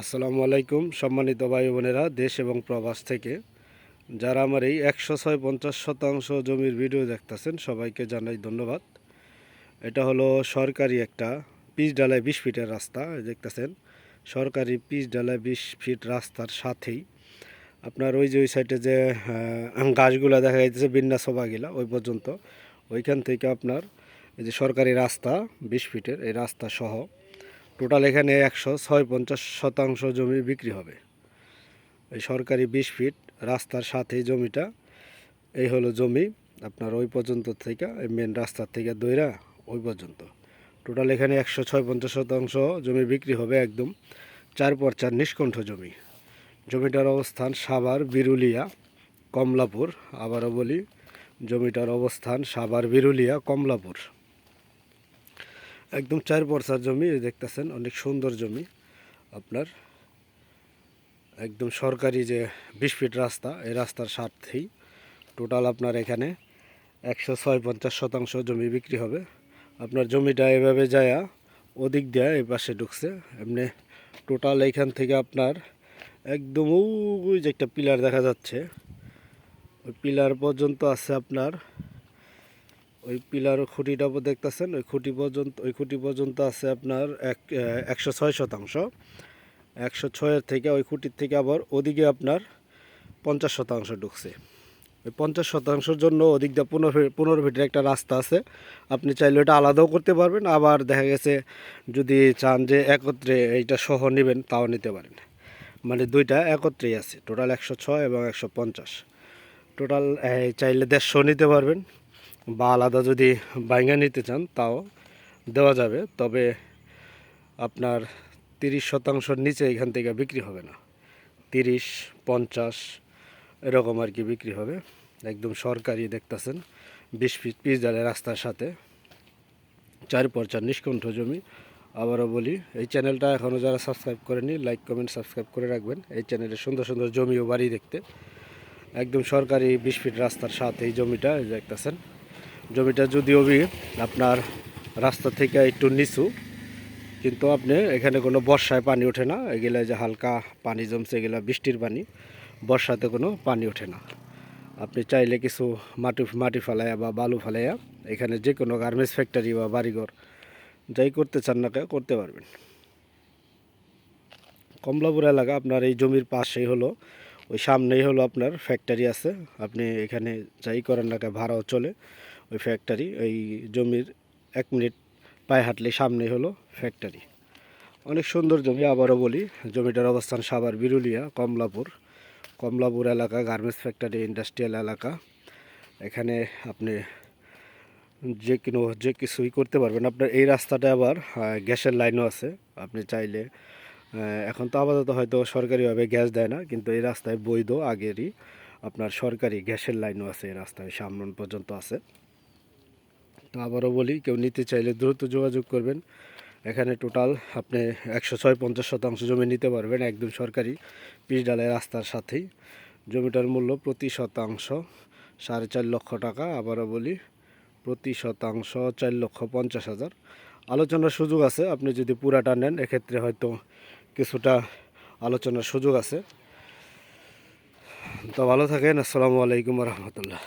আসসালামু আলাইকুম, সম্মানিত ভাই বোনেরা দেশ এবং প্রবাস থেকে। যারা আমার এই একশো ছয় পঞ্চাশ শতাংশ জমির ভিডিও দেখতেছেন, সবাইকে জানাই ধন্যবাদ। এটা হলো সরকারি একটা পিচ ডালায় বিশ ফিটের রাস্তা দেখতেছেন। সরকারি পিচ ডালায় বিশ ফিট রাস্তার সাথেই। আপনার ওই যে ওই সাইডে যে গাছগুলা দেখা যাইতেছে বিন্যাস সভাগুলা ওই পর্যন্ত। ওইখান থেকে আপনার এই যে সরকারি রাস্তা বিশ ফিটের, এই রাস্তা সহ টোটাল এখানে একশো ছয় পঞ্চাশ শতাংশ জমি বিক্রি হবে। এই সরকারি বিশ ফিট রাস্তার সাথে জমিটা, এই হলো জমি আপনার ওই পর্যন্ত থেকে, এই মেন রাস্তার থেকে দইরা ওই পর্যন্ত। টোটাল এখানে একশো ছয় পঞ্চাশ শতাংশ জমি বিক্রি হবে একদম চার পর চার নিষ্কণ্ঠ জমি। জমিটার অবস্থান সাভার, বিরুলিয়া, কমলাপুর। আবারও বলি, জমিটার অবস্থান সাভার, বিরুলিয়া, কমলাপুর। একদম চার পরসার জমি দেখতেছেন, অনেক সুন্দর জমি। আপনার একদম সরকারি যে বিশ ফিট রাস্তা, এই রাস্তার স্বার্থেই টোটাল আপনার এখানে একশো ছয় পঞ্চাশ শতাংশ জমি বিক্রি হবে। আপনার জমিটা এভাবে যায়া, ওদিক দিয়ে এই পাশে ঢুকছে। এমনি টোটাল এইখান থেকে আপনার একদম ওই যে একটা পিলার দেখা যাচ্ছে, ওই পিলার পর্যন্ত আছে আপনার ওই পিলার খুঁটিটা দেখতেছেন, ওই খুঁটি পর্যন্ত, ওই খুঁটি পর্যন্ত আছে আপনার এক একশো ছয় শতাংশ। একশো ছয়ের থেকে ওই খুঁটির থেকে আবার ওদিকে আপনার পঞ্চাশ শতাংশ ঢুকছে। ওই পঞ্চাশ শতাংশের জন্য ওদিক দিয়ে পনেরো পনেরো ফিটের একটা রাস্তা আছে। আপনি চাইলে ওটা আলাদাও করতে পারবেন, আবার দেখা গেছে যদি চান যে একত্রে এইটা সহ নেবেন, তাও নিতে পারেন। মানে দুইটা একত্রেই আছে, টোটাল একশো ছয় এবং একশো পঞ্চাশ। টোটাল চাইলে দেড়শো নিতে পারবেন। বা আলাদা যদি বাইঙ্গা নিতে চান, তাও দেওয়া যাবে। তবে আপনার তিরিশ শতাংশের নিচে এখান থেকে বিক্রি হবে না। তিরিশ, পঞ্চাশ, এরকম আর কি বিক্রি হবে। একদম সরকারি দেখতেছেন, বিশ ফিট পিস ডালের রাস্তার সাথে। চার পর চার নিষ্কণ্ঠ জমি। আবারও বলি, এই চ্যানেলটা এখনও যারা সাবস্ক্রাইব করেনি লাইক, কমেন্ট, সাবস্ক্রাইব করে রাখবেন। এই চ্যানেলে সুন্দর সুন্দর জমি ও বাড়ি দেখতে। একদম সরকারি বিশ ফিট রাস্তার সাথে এই জমিটা দেখতেছেন। জমিটা যদিও আপনার রাস্তা থেকে একটু নিচু, কিন্তু আপনি এখানে কোনো বর্ষায় পানি ওঠে না। এগুলা যে হালকা পানি জমছে, এগুলা বৃষ্টির পানি, বর্ষাতে কোনো পানি ওঠে না। আপনি চাইলে কিছু মাটি মাটি ফালাইয়া বা বালু ফালাইয়া এখানে যে কোনো গার্মেন্টস ফ্যাক্টরি বা বাড়িঘর যাই করতে চান না কেন করতে পারবেন। কমলাপুর এলাকা আপনার এই জমির পাশেই হলো, ওই সামনেই হলো আপনার ফ্যাক্টরি আছে। আপনি এখানে যাই করেন না কেন, ভাড়াও চলে। ওই ফ্যাক্টরি ওই জমির এক মিনিট পায়ে হাঁটলে সামনেই হলো ফ্যাক্টরি অনেক সুন্দর জমি, আবারও বলি, জমিটার অবস্থান সাভার, বিরুলিয়া, কমলাপুর। কমলাপুর এলাকা গার্মেন্টস ফ্যাক্টরি ইন্ডাস্ট্রিয়াল এলাকা। এখানে আপনি যে কোনো, যে কিছুই করতে পারবেন। আপনার এই রাস্তাটা আবার গ্যাসের লাইনও আছে। আপনি চাইলে এখন তো আপাতত হয়তো সরকারিভাবে গ্যাস দেয় না, কিন্তু এই রাস্তায় বৈধ আগেরই আপনার সরকারি গ্যাসের লাইনও আছে, এই রাস্তায় সামন পর্যন্ত আছে। আবারও বলি, কেউ নিতে চাইলে দ্রুত যোগাযোগ করবেন। এখানে টোটাল আপনি একশো ছয় পঞ্চাশ শতাংশ জমি নিতে পারবেন একদম সরকারি ডালের রাস্তার সাথেই। জমিটার মূল্য প্রতি শতাংশ সাড়ে চার লক্ষ টাকা। আবারও বলি, প্রতি শতাংশ চার লক্ষ পঞ্চাশ হাজার। আলোচনার সুযোগ আছে, আপনি যদি পুরাটা নেন, এক্ষেত্রে হয়তো কিছুটা আলোচনার সুযোগ আছে। তো ভালো থাকেন, আসসালামু আলাইকুম রহমতুল্লাহ।